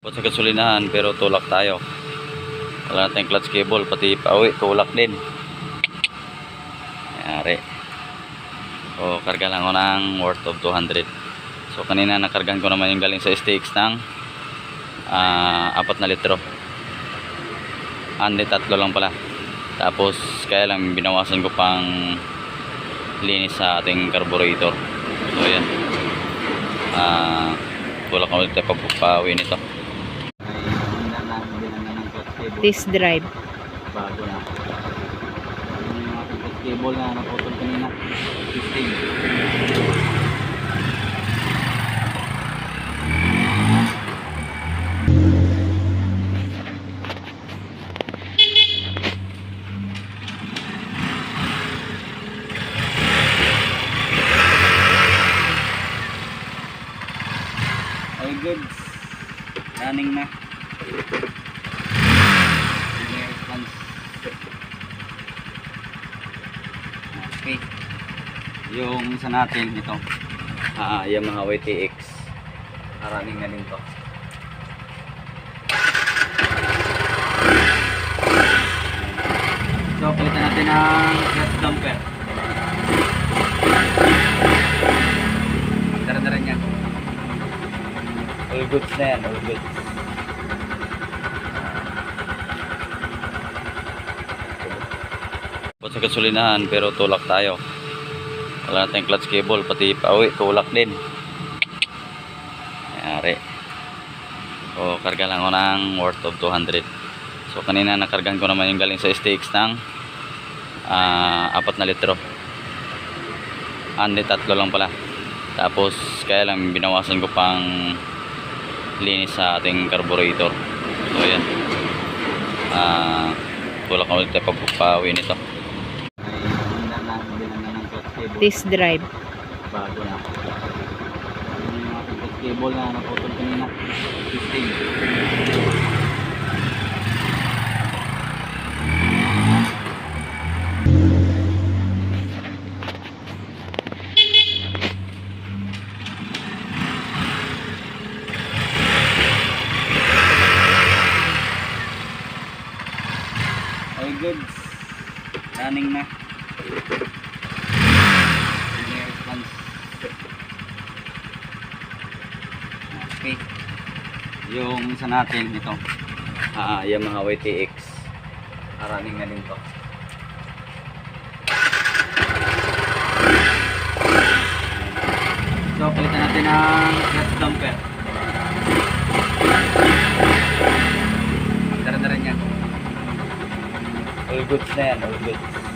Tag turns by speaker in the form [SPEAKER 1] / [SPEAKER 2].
[SPEAKER 1] Bukod sa gasolinahan pero tulak tayo. Wala na tayong clutch cable pati pauwi tulak din. Yari. So karga lang ako ng worth of 200. So kanina nakargan ko naman yung galing sa STX ng ah, apat na litro. Andi tatlo lang pala. Tapos kaya lang binawasan ko pang linis sa ating carburetor. So yan. Ah, tulak ako ulit tayo papauwi nito.
[SPEAKER 2] Test drive.
[SPEAKER 1] bago na mga cable na naputol kanina 15 All goods. Running na. Response. Okay. Yung isa natin ito. Ah, Yamaha YTX. Running na din to. So, palitan natin ng gas dumper. Dara-dara niya. All goods na yan, all goods. Bukod sa gasolinahan pero tulak tayo. Wala na tayong clutch cable pati pauwi tulak din. Yari. So karga lang ako ng worth of 200. So kanina nakargan ko naman yung galing sa STX ng ah, apat na litro. Andi tatlo lang pala. Tapos kaya lang binawasan ko pang linis sa ating carburetor. So yan. Ah, tulak ako ulit tayo papauwi nito.
[SPEAKER 2] Test drive.
[SPEAKER 1] bago na yung cable na naputol kanina 15 All goods. Running na. Response. Okay. Yung isa natin ito. Ah, Yamaha YTX. Ah, running na din to. So, palitan natin ng gas dumper. Dara-dara niya. All goods na yan, all goods.